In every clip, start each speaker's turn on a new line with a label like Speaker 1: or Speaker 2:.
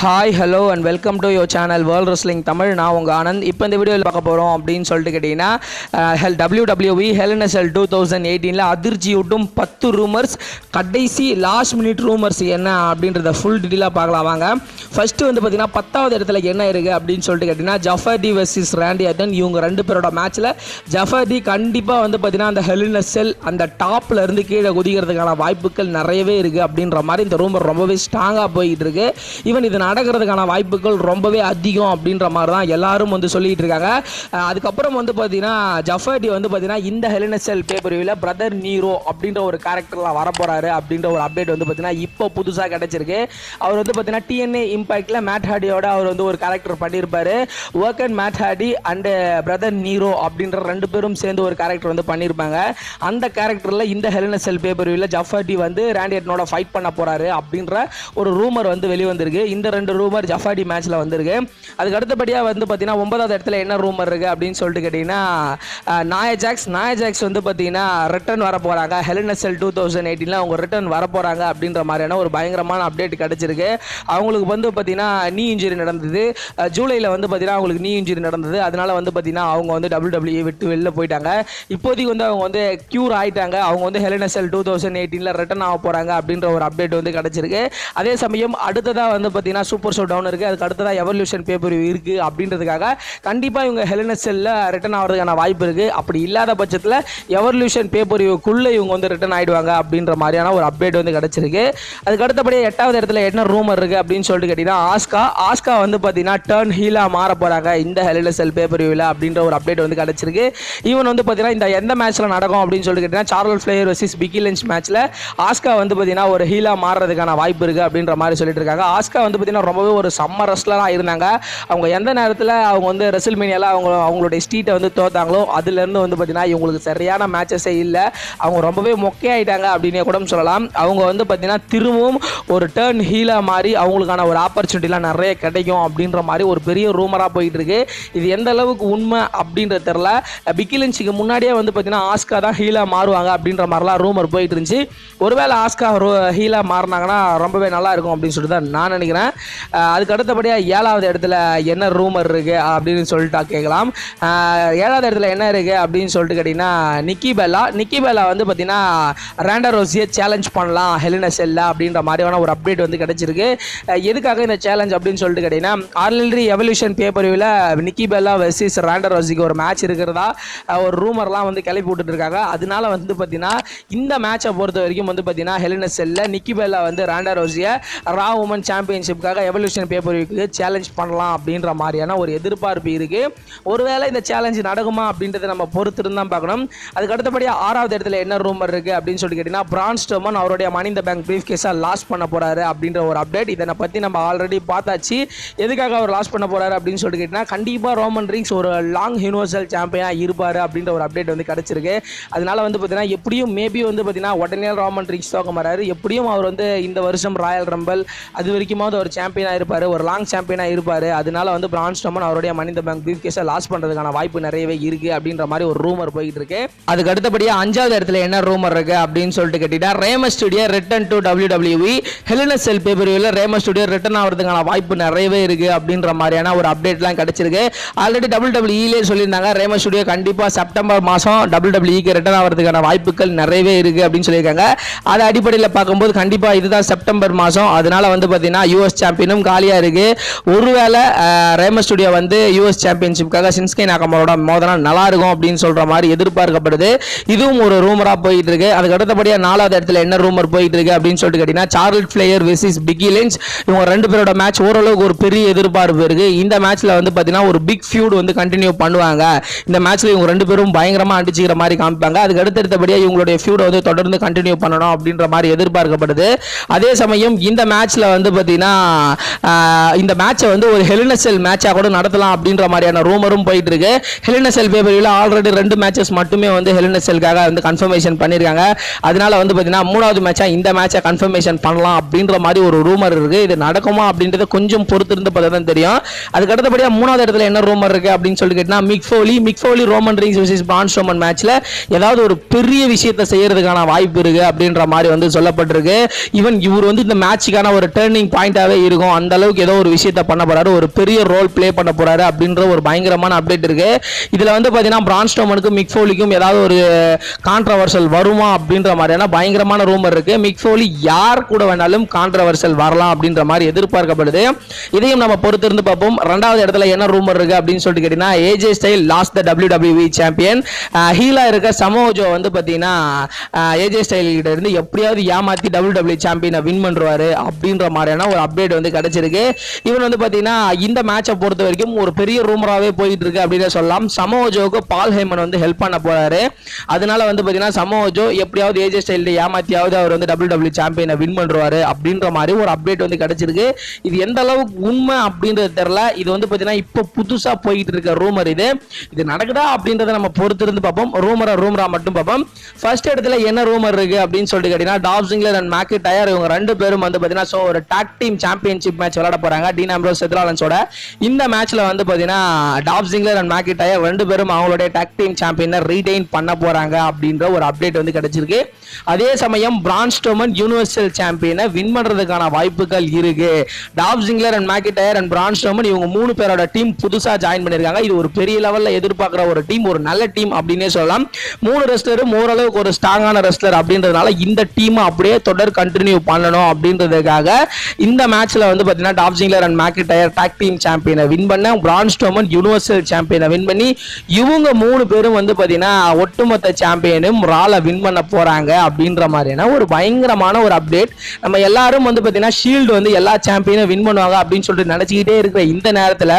Speaker 1: Hi hello and welcome to your channel world wrestling Tamil நான் உங்கள் ஆனந்த். இப்போ இந்த வீடியோவில் பார்க்க போகிறோம் அப்படின்னு சொல்லிட்டு கேட்டிங்கன்னா ஹெல் டபிள்யூ டபிள்யூவி ஹெல்என்எஸ்எல் டூ தௌசண்ட் எயிட்டீனில் அதிர்ச்சியூட்டும் பத்து ரூமர்ஸ் கடைசி லாஸ்ட் மினிட் ரூமர்ஸ் என்ன அப்படின்றத ஃபுல் டீட்டெயிலாக பார்க்கலாம் வாங்க. ஃபஸ்ட்டு வந்து பார்த்தீங்கன்னா பத்தாவது இடத்துல என்ன இருக்குது அப்படின்னு சொல்லிட்டு கேட்டிங்கன்னா ஜஃபர்டி வெர்சஸ் ரேண்டி அட்டன் இவங்க ரெண்டு பேரோட மேட்ச்சில் ஜஃபர்டி கண்டிப்பாக வந்து பார்த்தீங்கன்னா அந்த ஹெல்என்எஸ்எல் அந்த டாப்பில் இருந்து கீழே குதிக்கிறதுக்கான வாய்ப்புகள் நிறையவே இருக்குது அப்படின்ற மாதிரி இந்த ரூமர் ரொம்பவே ஸ்ட்ராங்காக போயிட்டு இருக்கு. ஈவன் இது நடக்கிறதுக்கான வாய்ப்புகள் ரொம்பவே அதிகம் அப்படின்ற மாதிரி தான் எல்லாரும் வந்து சொல்லிட்டு இருக்காங்க. அதுக்கப்புறம் வந்து பார்த்தீங்கன்னா ஜஃபர்டி வந்து பார்த்தீங்கன்னா இந்த ஹெலினசல் பேப்பரிவில் பிரதர் நீரோ அப்படின்ற ஒரு கேரக்டர்லாம் வரப்போறாரு அப்படின்ற ஒரு அப்டேட் வந்து பார்த்தீங்கன்னா இப்போ புதுசாக கிடச்சிருக்கு. அவர் வந்து பார்த்தீங்கன்னா டிஎன்ஏ இம்பாக்டில் மேட் ஹார்டியோட அவர் வந்து ஒரு கேரக்டர் பண்ணியிருப்பார் work and Matt Hardy and brother Nero அப்படின்ற ரெண்டு பேரும் சேர்ந்து ஒரு கேரக்டர் வந்து பண்ணியிருப்பாங்க அந்த கேரக்டரில் இந்த ஹெலினசல் பேப்பரிவில் ஜஃபர்டி வந்து ரேண்டியட்னோட ஃபைட் பண்ண போகிறாரு அப்படின்ற ஒரு ரூமர் வந்து வெளிவந்திருக்கு. இந்த ரெண்டு ரூமர் ஜஃபாடி மேட்ச்ல வந்திருக்கு. அதுக்கு அடுத்தபடியாக வந்து பார்த்தீங்கன்னா ஒன்பதாவது இடத்துல என்ன ரூமர் இருக்கு அப்படின்னு சொல்லிட்டு கேட்டிங்கன்னா அஹ், நாய ஜாக்ஸ் நாய ஜாக்ஸ் வந்து பார்த்தீங்கன்னா ரிட்டர்ன் வர போகிறாங்க ஹெலினஸ்எல் டூ தௌசண்ட் எயிட்டீனில் அவங்க ரிட்டர்ன் வர போகிறாங்க அப்படின்ற மாதிரியான ஒரு பயங்கரமான அப்டேட் கிடச்சிருக்கு. அவங்களுக்கு வந்து பார்த்தீங்கன்னா நீ இன்ஜுரி நடந்தது. ஜூலையில் வந்து பார்த்தீங்கன்னா அவங்களுக்கு நீ இன்ஜுரி நடந்தது. அதனால வந்து பார்த்தீங்கன்னா அவங்க வந்து டபுள் டபிள்யூ விட்டு வெளில போயிட்டாங்க. இப்போதைக்கு வந்து அவங்க வந்து க்யூர் ஆயிட்டாங்க. அவங்க வந்து ஹெலினஸ்எல் டூ தௌசண்ட் எயிட்டீனில் ரிட்டர்ன் ஆக போகிறாங்க அப்படின்ற ஒரு அப்டேட் வந்து கிடச்சிருக்கு. அதே சமயம் அடுத்ததாக வந்து பார்த்தீங்கன்னா சூப்பர் ஷோ டவுன் இருக்குது அதுக்கு அடுத்ததாக எவல்யூஷன் பேப்பர் இருக்குது அப்படின்றதுக்காக கண்டிப்பாக இவங்க ஹெலினசெல்லில் ரிட்டர்ன் ஆகிறதுக்கான வாய்ப்பு இருக்குது அப்படி இல்லாத பட்சத்தில் எவல்யூஷன் பேப்பர் இவக்குள்ளே இவங்க வந்து ரிட்டர்ன் ஆகிடுவாங்க அப்படின்ற மாதிரியான ஒரு அப்டேட் வந்து கிடச்சிருக்கு. அதுக்கு அடுத்தபடியாக எட்டாவது இடத்துல என்ன ரூமர் இருக்குது அப்படின்னு சொல்லிட்டு கேட்டிங்கன்னா ஆஸ்கா ஆஸ்கா வந்து பார்த்தீங்கன்னா டர்ன் ஹீலாக மாற போகிறாங்க இந்த ஹெலினசெல் பேப்பர் வியூவில் அப்படின்ற ஒரு அப்டேட் வந்து கிடச்சிருக்கு. ஈவன் வந்து பார்த்தீங்கன்னா இந்த எந்த மேட்ச்சில் நடக்கும் அப்படின்னு சொல்லிட்டு கேட்டிங்கன்னா Charlotte Flair versus Becky Lynch மேட்ச்சில் ஆஸ்கா வந்து பார்த்தீங்கன்னா ஒரு ஹீலாக மாறுறதுக்கான வாய்ப்பு இருக்குது அப்படின்ற மாதிரி சொல்லிட்டு இருக்காங்க. ஆஸ்கா வந்து பார்த்தீங்கன்னா ரொம்பவே ஒரு செம்ம ரெஸ்லராக இருந்தாங்க. அவங்க எந்த நேரத்தில் அவங்க வந்து ரெசில்மேனியாவில் அவங்க அவங்களுடைய ஸ்ட்ரீட்டை வந்து தோத்தாங்களோ அதுலேருந்து வந்து பார்த்தீங்கன்னா இவங்களுக்கு சரியான மேட்சஸே இல்லை. அவங்க ரொம்பவே மொக்கையாயிட்டாங்க அப்படின்னே கூட சொல்லலாம். அவங்க வந்து பார்த்தீங்கன்னா திரும்பவும் ஒரு டேர்ன் ஹீலாக மாறி அவங்களுக்கான ஒரு ஆப்பர்ச்சுனிட்டிலாம் நிறைய கிடைக்கும் அப்படின்ற மாதிரி ஒரு பெரிய ரூமராக போயிட்டு இருக்கு இது எந்த அளவுக்கு உண்மை அப்படின்றது தெரில பிக்கிலின்ச்சிக்கு முன்னாடியே வந்து பார்த்தீங்கன்னா ஆஸ்கா தான் ஹீலாக மாறுவாங்க அப்படின்ற மாதிரிலாம் ரூமர் போயிட்டு இருந்துச்சு ஒருவேளை ஆஸ்கா ஹீலாக மாறினாங்கன்னா ரொம்பவே நல்லா இருக்கும் அப்படின்னு சொல்லிட்டு தான் நான் நினைக்கிறேன். அதுக்கு அடுத்தபடியாக ஏழாவது இடத்துல என்ன ரூமர் இருக்குது அப்படின்னு சொல்லிட்டு கேட்கலாம். ஏழாவது இடத்துல என்ன இருக்குது அப்படின்னு சொல்லிட்டு கேட்டிங்கன்னா நிக்கி பெல்லா. நிக்கி பெல்லா வந்து பார்த்தீங்கன்னா ரேண்டர் ரோஸியை சேலஞ்ச் பண்ணலாம் ஹெலினஸ் இல்லை அப்படின்ற மாதிரியான ஒரு அப்டேட் வந்து கிடச்சிருக்கு. எதுக்காக இந்த சேலஞ்ச் அப்படின்னு சொல்லிட்டு கேட்டிங்கன்னா ஆர்லரி எவல்யூஷன் பேப்பரிவில் நிக்கி பெல்லா வெர்சஸ் ரேண்டர் ரோஸிக்கு ஒரு மேட்ச் இருக்கிறதா ஒரு ரூமர்லாம் வந்து கிளப்பி விட்டுட்டு இருக்காங்க. அதனால வந்து பார்த்தீங்கன்னா இந்த மேட்சை பொறுத்த வரைக்கும் வந்து பார்த்தீங்கன்னா ஹெலினஸ் இல்லை நிக்கி பெல்லா வந்து ரேண்டர் ரோசியை ரா உமன் சாம்பியன்ஷிப் பண்ணுறதுக்காக எவல்யூஷன் பேப்பருக்கு சேலஞ்ச் பண்ணலாம் அப்படின்ற மாதிரியான ஒரு எதிர்பார்ப்பு இருக்குது ஒருவேளை இந்த சேலஞ்ச் நடக்குமா அப்படின்றத நம்ம பொறுத்திருந்து தான் பார்க்கணும். அதுக்கு அடுத்தபடியாக ஆறாவது இடத்துல என்ன ரூமர் இருக்குது அப்படின்னு சொல்லிட்டு கேட்டிங்கன்னா பிரான் ஸ்டோமன் அவருடைய மணி பேங்க் ப்ரீஃப் கேஸாக லாஸ் பண்ண போகிறாரு அப்படின்ற ஒரு அப்டேட் இதனை பற்றி நம்ம ஆல்ரெடி பார்த்தாச்சு. எதுக்காக அவர் லாஸ் பண்ண போகிறாரு அப்படின்னு சொல்லிட்டு கேட்டிங்கன்னா கண்டிப்பாக ரோமன் ரிங்ஸ் ஒரு லாங் யூனிவர்சல் சாம்பியனாக இருப்பார் அப்படின்ற ஒரு அப்டேட் வந்து கிடச்சிருக்கு. அதனால வந்து பார்த்தீங்கன்னா எப்படியும் மேபி வந்து பார்த்தீங்கன்னா உடனே ரோமன் ரிங்ஸ் தோக்க மாறாரு எப்படியும் அவர் வந்து இந்த வருஷம் ராயல் ரம்பல் அது வரைக்குமாவது அவர் சாம்பியனாக இருப்பார் ஒரு லாங் சாம்பியனாக இருப்பார். அதனால வந்து பிரான் ஸ்டோமன் அவருடைய மனித பேங்க் பிரீஃப் கேஸை லாஸ் பண்ணுறதுக்கான வாய்ப்பு நிறையவே இருக்குது அப்படின்ற மாதிரி ஒரு ரூமர் போயிட்டு இருக்கு. அதுக்கு அடுத்தபடியாக அஞ்சாவது இடத்துல என்ன ரூமர் இருக்குது அப்படின்னு சொல்லிட்டு கேட்டிட்டா Rey Mysterio return to W WE ஹெலினஸ் cell பேப்பரியில் ரேம ஸ்டுடியோ ரிட்டன் ஆகிறதுக்கான வாய்ப்பு நிறையவே இருக்குது அப்படின்ற மாதிரியான ஒரு அப்டேட்லாம் கிடச்சிருக்கு. ஆல்ரெடி டபுள் டபிள்யூஇலே சொல்லியிருந்தாங்க ரேம ஸ்டுடியோ கண்டிப்பாக செப்டம்பர் மாதம் டபுள் டபிள்யூக்கு ரிட்டன் ஆகிறதுக்கான வாய்ப்புகள் நிறையவே இருக்குது அப்படின்னு சொல்லியிருக்காங்க. அதை அடிப்படையில் பார்க்கும்போது கண்டிப்பாக இதுதான் செப்டம்பர் மாதம் அதனால வந்து பார்த்தீங்கன்னா யூஎஸ் சாம்பியனும் காலியாக இருக்கு. ஒருவேளை ரேம ஸ்டுடியோ வந்து யூஎஸ் சாம்பியன்ஷிப்காக சின்ஸ்கே நாக்கமரோட மோதனா நல்லா இருக்கும் அப்படின்னு சொல்கிற மாதிரி எதிர்பார்க்கப்படுது. இதுவும் ஒரு ரூமராக போயிட்டு இருக்கு. அதுக்கு அடுத்தபடியாக நாலாவது இடத்துல என்ன ரூமர் போயிட்டு இருக்கு அப்படின்னு சொல்லிட்டு கேட்டிங்கன்னா Charlotte Flair versus Becky Lynch இவங்க ரெண்டு பேரோட மேட்ச் ஓரளவுக்கு ஒரு பெரிய எதிர்பார்ப்பு இருக்கு. இந்த மேட்ச்ல வந்து பார்த்தீங்கன்னா ஒரு பிக் ஃபியூட் வந்து கண்டினியூ பண்ணுவாங்க. இந்த மேட்ச்ல இவங்க ரெண்டு பேரும் பயங்கரமாக அடிச்சுக்கிற மாதிரி காமிப்பாங்க. அதுக்கு அடுத்தடுத்தபடியாக இவங்களுடைய ஃபியூடை வந்து தொடர்ந்து கண்டினியூ பண்ணணும் அப்படின்ற மாதிரி எதிர்பார்க்கப்படுது. அதே சமயம் இந்த மேட்ச்ல வந்து பார்த்தீங்கன்னா இந்த மேட்சை வந்து ஒரு ஹெலினசெல் மேட்சாக கூட நடத்தலாம் அப்படின்ற மாதிரியான ரூமரும் போயிட்டு இருக்கு ஹெலினசெல் பேபரியில் ஆல்ரெடி ரெண்டு மேட்சஸ் மட்டுமே வந்து ஹெலினசெல்காக வந்து கன்ஃபர்மேஷன் பண்ணியிருக்காங்க. அதனால வந்து பார்த்தீங்கன்னா மூணாவது மேட்சாக இந்த மேட்சை கன்ஃபர்மேஷன் பண்ணலாம் அப்படின்ற மாதிரி ஒரு ரூமர் இருக்கு. இது நடக்குமா அப்படின்றத கொஞ்சம் பொறுத்திருந்து பார்த்தா தான் தெரியும். அதுக்கு அடுத்தபடியாக மூணாவது இடத்துல என்ன ரூமர் இருக்கு அப்படின்னு சொல்லி கேட்டிங்கன்னா Mick Foley Mick Foley Roman Reigns versus பான்ஸ் Roman மேட்ச்ல ஏதாவது ஒரு பெரிய விஷயத்தை செய்யறதுக்கான வாய்ப்பு இருக்கு அப்படின்ற மாதிரி வந்து சொல்லப்பட்டிருக்கு. ஈவன் இவர் வந்து இந்த மேட்சுக்கான ஒரு டேர்னிங் பாயிண்டாவே இருக்கும். அந்த அளவுக்கு ஏதோ ஒரு விஷயத்தை பண்ண போறாரு. ஒரு பெரிய ரோல் ப்ளே பண்ண போறாரு அப்படின்ற ஒரு பயங்கரமான அப்டேட் இருக்கு. இதுல வந்து பாத்தீங்கன்னா பிரான் ஸ்டோமனுக்கும் மிக்ஃபோலிக்கும் ஏதாவது ஒரு கான்ட்ரவர்சல் வருமா அப்படின்ற மாதிரியான பயங்கரமான ரூமர் இருக்கு. மிக்ஃபோலி யார் கூட வேணாலும் கான்ட்ரவர்சல் வரலாம் அப்படின்ற மாதிரி எதிர்பார்க்கப்படுது. இதையும் நம்ம பொறுத்திருந்து பார்ப்போம். ரெண்டாவது இடத்துல என்ன ரூமர் இருக்கு அப்படின்னு சொல்லிட்டு கேட்டீங்கன்னா AJ Styles lost the W W champion ஹீலா இருக்க சமோஜோ வந்து பாத்தீங்கன்னா ஏஜே ஸ்டைல் கிட்ட இருந்து எப்படியாவது ஏமாத்தி டபிள்யூ டபிள்யூ சாம்பியனை வின் பண்ணுவாரு அப்படின்ற மாதிரியான ஒரு அப்டேட் வந்து கிடைச்சிருக்கு. இவன் வந்து பார்த்தீங்கன்னா இந்த மேட்சை பொறுத்த வரைக்கும் ஒரு பெரிய ரூமராகவே போயிட்டு இருக்கு அப்படின்னு சொல்லலாம். சமோஜோவுக்கு பால் ஹேமன் வந்து ஹெல்ப் பண்ண போறாரு. அதனால வந்து பார்த்தீங்கன்னா சமோஜோ எப்படியாவது ஏஜே ஸ்டைல் ஏமாத்தியாவது அவர் வந்து டபிள்யூ டபிள்யூ சாம்பியனை வின் பண்ணுவார் அப்படின்ற மாதிரி ஒரு அப்டேட் வந்து கிடைச்சிருக்கு. இது எந்த அளவுக்கு உண்மை அப்படின்றது தெரியல. இது வந்து பார்த்தீங்கன்னா இப்போ புதுசாக போயிட்டு இருக்க ரூமர் இது. இது நடக்குதா அப்படின்றத நம்ம பொறுத்திருந்து பார்ப்போம். ரூமரா ரூமரா மட்டும் பார்ப்போம். ஃபர்ஸ்ட் இடத்துல என்ன ரூமர் இருக்கு அப்படின்னு சொல்லிட்டு கேட்டீங்கன்னா Dolph Ziggler and McIntyre இவங்க ரெண்டு பேரும் வந்து பார்த்தீங்கன்னா ஸோ ஒரு டாக் டீம் சாம்பியன்ஷிப் மேட்ச் விளையாட போறாங்க. டீன் அம்ரோஸ் செத்ராலன்ஸோட இந்த மேட்ச்ல வந்து பாத்தீங்கன்னா டாப் சிங்லர் அண்ட் மேக்கி ரெண்டு பேரும் அவங்களுடைய டாக் டீம் சாம்பியனை ரீடைன் பண்ண போறாங்க அப்படின்ற ஒரு அப்டேட் வந்து கிடைச்சிருக்கு. அதே சமயம் பிரான்ஸ்டோமன் யூனிவர்சல் சாம்பியனை வின் பண்றதுக்கான வாய்ப்புகள் இருக்கு. Dolph Ziggler and McIntyre and Braun Strowman இவங்க மூணு பேரோட டீம் புதுசா ஜாயின் பண்ணிருக்காங்க. இது ஒரு பெரிய லெவல்ல எதிர்பார்க்குற ஒரு டீம் ஒரு நல்ல டீம் அப்படின்னே சொல்லலாம். மூணு ரெஸ்லரும் ஓரளவுக்கு ஒரு ஸ்ட்ராங்கான ரெஸ்லர் அப்படின்றதுனால இந்த டீம் அப்படியே தொடர் கண்டினியூ பண்ணணும் அப்படின்றதுக்காக இந்த மேட்ச் மேட்ச்ல வந்து பாத்தீங்கன்னா Dolph Ziggler and McIntyre tag team சாம்பியனை win பண்ண பிரான் ஸ்டோமன் யூனிவர்சல் சாம்பியனை வின் பண்ணி இவங்க மூணு பேரும் வந்து பாத்தீங்கன்னா ஒட்டுமொத்த சாம்பியனும் ரால வின் பண்ண போறாங்க அப்படின்ற மாதிரியான ஒரு பயங்கரமான ஒரு அப்டேட் நம்ம எல்லாரும் வந்து பாத்தீங்கன்னா ஷீல்டு வந்து எல்லா சாம்பியனும் வின் பண்ணுவாங்க அப்படின்னு சொல்லிட்டு நினைச்சுக்கிட்டே இருக்கிற இந்த நேரத்துல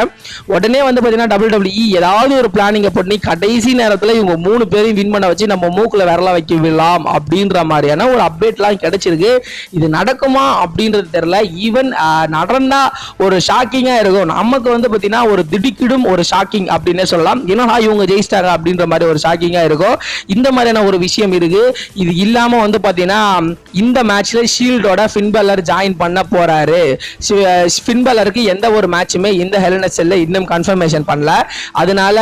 Speaker 1: உடனே வந்து பாத்தீங்கன்னா டபிள்யூ டபிள்யூ ஏதாவது ஒரு பிளானிங்க பண்ணி கடைசி நேரத்துல இவங்க மூணு பேரையும் வின் பண்ண வச்சு நம்ம மூக்குல விரல வைக்க விடலாம் அப்படின்ற மாதிரியான ஒரு அப்டேட்லாம் கிடைச்சிருக்கு. இது நடக்குமா அப்படின்றது தெரியல. ஈவன் நடந்தா ஒரு ஷாக்கிங்கா இருக்கும். நமக்கு வந்து பாத்தீங்கன்னா ஒரு திடுக்கிடும் ஒரு ஷாக்கிங் அப்படின்னே சொல்லலாம். என்னடா இவங்க ஜெயிச்சிட்டாங்க அப்படின்ற மாதிரி ஒரு ஷாக்கிங்கா இருக்கும். இந்த மாதிரியான ஒரு விஷயம் இருக்கு. இது இல்லாம வந்து பாத்தீங்கன்னா இந்த மேட்ச்ல ஷீல்டோட ஃபின்பல்லர் ஜாயின் பண்ண போறாரு. ஃபின்பல்லருக்கு எந்த ஒரு மேட்சுமே இந்த ஹெலனசெல்ல இன்னும் கன்ஃபர்மேஷன் பண்ணல. அதனால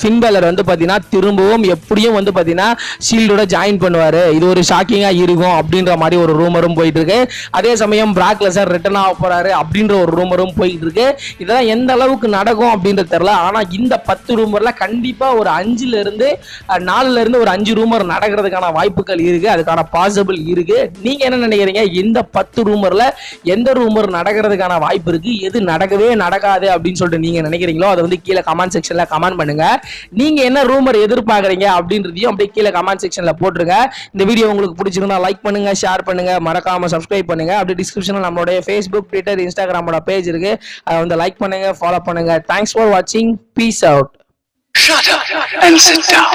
Speaker 1: ஃபின்பல்லர் வந்து பாத்தீங்கன்னா திரும்பவும் எப்படியும் வந்து பாத்தீங்கன்னா ஷீல்டோட ஜாயின் பண்ணுவாரு. இது ஒரு ஷாக்கிங்கா இருக்கும் அப்படின்ற மாதிரி ஒரு ரூமரும் போயிட்டு இருக்கு. அதே சமயம் பிராக் லெசர் ரிட்டர்ன் ஆக போறாரு அப்படின்ற ஒரு ரூமரும் போயிட்டு இருக்கு இதெல்லாம் எந்த அளவுக்கு நடக்கும் அப்படின்றது தெரியல. ஆனா இந்த பத்து ரூமர்ல கண்டிப்பா ஒரு அஞ்சுல இருந்து நாலுல இருந்து ஒரு அஞ்சு ரூமர் நடக்கிறதுக்கான வாய்ப்புகள் இருக்கு. அதுக்கான பாசிபிள் இருக்கு. நீங்க என்ன நினைக்கிறீங்க? இந்த பத்து ரூமர்ல எந்த ரூமர் நடக்கிறதுக்கான வாய்ப்பு இருக்கு? எது நடக்கவே நடக்காது அப்படின்னு சொல்லிட்டு நீங்க நினைக்கிறீங்களோ அதை வந்து கீழே கமெண்ட் செக்ஷன்ல கமெண்ட் பண்ணுங்க. நீங்க என்ன ரூமர் எதிர்பார்க்குறீங்க அப்படின்றதையும் அப்படியே கீழே கமெண்ட் செக்ஷன்ல போட்டுருங்க. இந்த வீடியோ உங்களுக்கு பிடிச்சிருந்தா லைக் பண்ணுங்க ஷேர் பண்ணுங்க. மறக்காம சப்ஸ்கிரைப் பண்ணுங்க. அப்படியே டிஸ்கிரிப்ஷன்ல நம்மளுடைய ஃபேஸ்புக் ட்விட்டர் இன்ஸ்டாகிராமோட பேஜ் இருக்கு. அதை வந்து லைக் பண்ணுங்க ஃபாலோ பண்ணுங்க. தேங்க்ஸ் ஃபார் வாட்சிங் peace out
Speaker 2: Shut up and sit down.